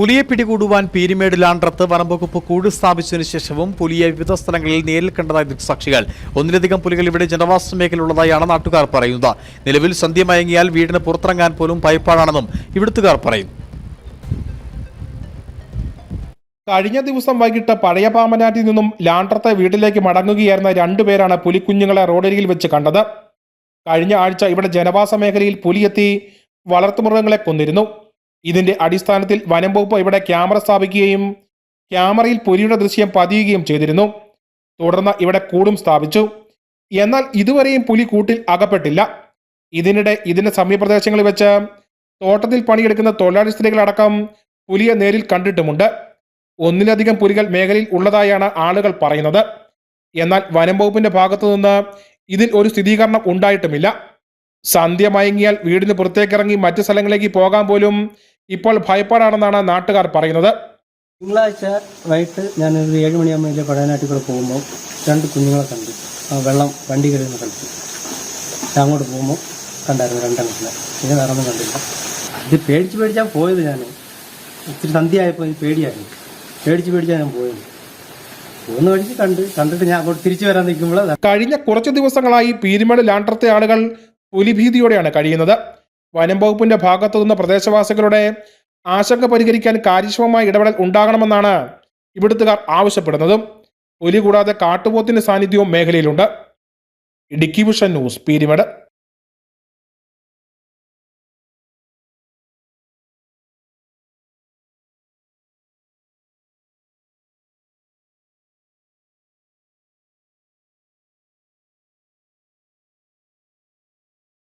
പുലിയെ പിടികൂടുവാൻ പീരിമേട് ലാൻഡ്രത്ത് വനംവകുപ്പ് കൂട് സ്ഥാപിച്ചതിനു ശേഷവും പുലിയെ വിവിധ സ്ഥലങ്ങളിൽ നേരിൽ കണ്ടതായി ദൃക്സാക്ഷികൾ ഒന്നിലധികം പുലികൾ ഇവിടെ ജനവാസ മേഖലയുള്ളതായാണ് നാട്ടുകാർ പറയുന്നത്. നിലവിൽ സന്ധ്യ മയങ്ങിയാൽ വീടിന് പുറത്തിറങ്ങാൻ പോലും ഭയപ്പാടാണെന്നും ഇവിടുത്തുകാർ പറയുന്നു. കഴിഞ്ഞ ദിവസം വൈകിട്ട് പഴയ പാമ്പനാറ്റിൽ നിന്നും ലാൻഡ്രത്തെ വീട്ടിലേക്ക് മടങ്ങുകയായിരുന്ന രണ്ടുപേരാണ് പുലിക്കുഞ്ഞുങ്ങളെ റോഡരികിൽ വെച്ച് കണ്ടത്. കഴിഞ്ഞ ആഴ്ച ഇവിടെ ജനവാസ മേഖലയിൽ പുലിയെത്തി വളർത്തുമൃഗങ്ങളെ കൊന്നിരുന്നു. ഇതിന്റെ അടിസ്ഥാനത്തിൽ വനം വകുപ്പ് ഇവിടെ ക്യാമറ സ്ഥാപിക്കുകയും ക്യാമറയിൽ പുലിയുടെ ദൃശ്യം പതിയുകയും ചെയ്തിരുന്നു. തുടർന്ന് ഇവിടെ കൂടും സ്ഥാപിച്ചു. എന്നാൽ ഇതുവരെയും പുലി കൂട്ടിൽ അകപ്പെട്ടില്ല. ഇതിനിടെ ഇതിന്റെ സമീപപ്രദേശങ്ങളിൽ വെച്ച് തോട്ടത്തിൽ പണിയെടുക്കുന്ന തൊഴിലാളി സ്ത്രീകളടക്കം പുലിയെ നേരിൽ കണ്ടിട്ടുമുണ്ട്. ഒന്നിലധികം പുലികൾ മേഖലയിൽ ഉള്ളതായാണ് ആളുകൾ പറയുന്നത്. എന്നാൽ വനം വകുപ്പിന്റെ ഭാഗത്തു നിന്ന് ഇതിൽ ഒരു സ്ഥിരീകരണം ഉണ്ടായിട്ടുമില്ല. സന്ധ്യ മയങ്ങിയാൽ വീടിന് പുറത്തേക്കിറങ്ങി മറ്റു സ്ഥലങ്ങളിലേക്ക് പോകാൻ പോലും ഇപ്പോൾ ഭയപ്പാടാണെന്നാണ് നാട്ടുകാർ പറയുന്നത്. തിങ്കളാഴ്ച വൈകിട്ട് ഞാനൊരു ഏഴ് മണിയാകുമ്പോൾ പടയനാട്ടിൽ കൂടെ പോകുമ്പോൾ രണ്ട് കുഞ്ഞുങ്ങളെ കണ്ടു. ആ വെള്ളം വണ്ടി കയറി കളിച്ചു. ഞാൻ അങ്ങോട്ട് പോകുമ്പോൾ കണ്ടായിരുന്നു രണ്ടെണ്ണത്തിനെ പിന്നെ വേറെ ഒന്നും കണ്ടില്ല. ഇത് പേടിച്ച് പേടിച്ചാൽ പോയത് ഞാൻ ഇത്തിരി സന്ധ്യയായപ്പോൾ ഇത് പേടിയായിരുന്നു പേടിച്ച് പേടിച്ചാൽ ഞാൻ പോയത്. പോകുന്ന വഴിക്ക് കണ്ട്. കണ്ടിട്ട് ഞാൻ അങ്ങോട്ട് തിരിച്ചു വരാൻ നിൽക്കുമ്പോൾ കഴിഞ്ഞ കുറച്ച് ദിവസങ്ങളായി പീരുമേട് ലാൻഡ്രത്തെ ആളുകൾ പുലിഭീതിയോടെയാണ് കഴിയുന്നത്. വനം വകുപ്പിന്റെ ഭാഗത്തു നിന്ന് പ്രദേശവാസികളുടെ ആശങ്ക പരിഹരിക്കാൻ കാര്യക്ഷമമായ ഇടപെടൽ ഉണ്ടാകണമെന്നാണ് ഇവിടുത്തുകാർ ആവശ്യപ്പെടുന്നതും. പുലി കൂടാതെ കാട്ടുപോത്തിന്റെ സാന്നിധ്യവും മേഖലയിലുണ്ട്. Idukki vision news Peerumedu.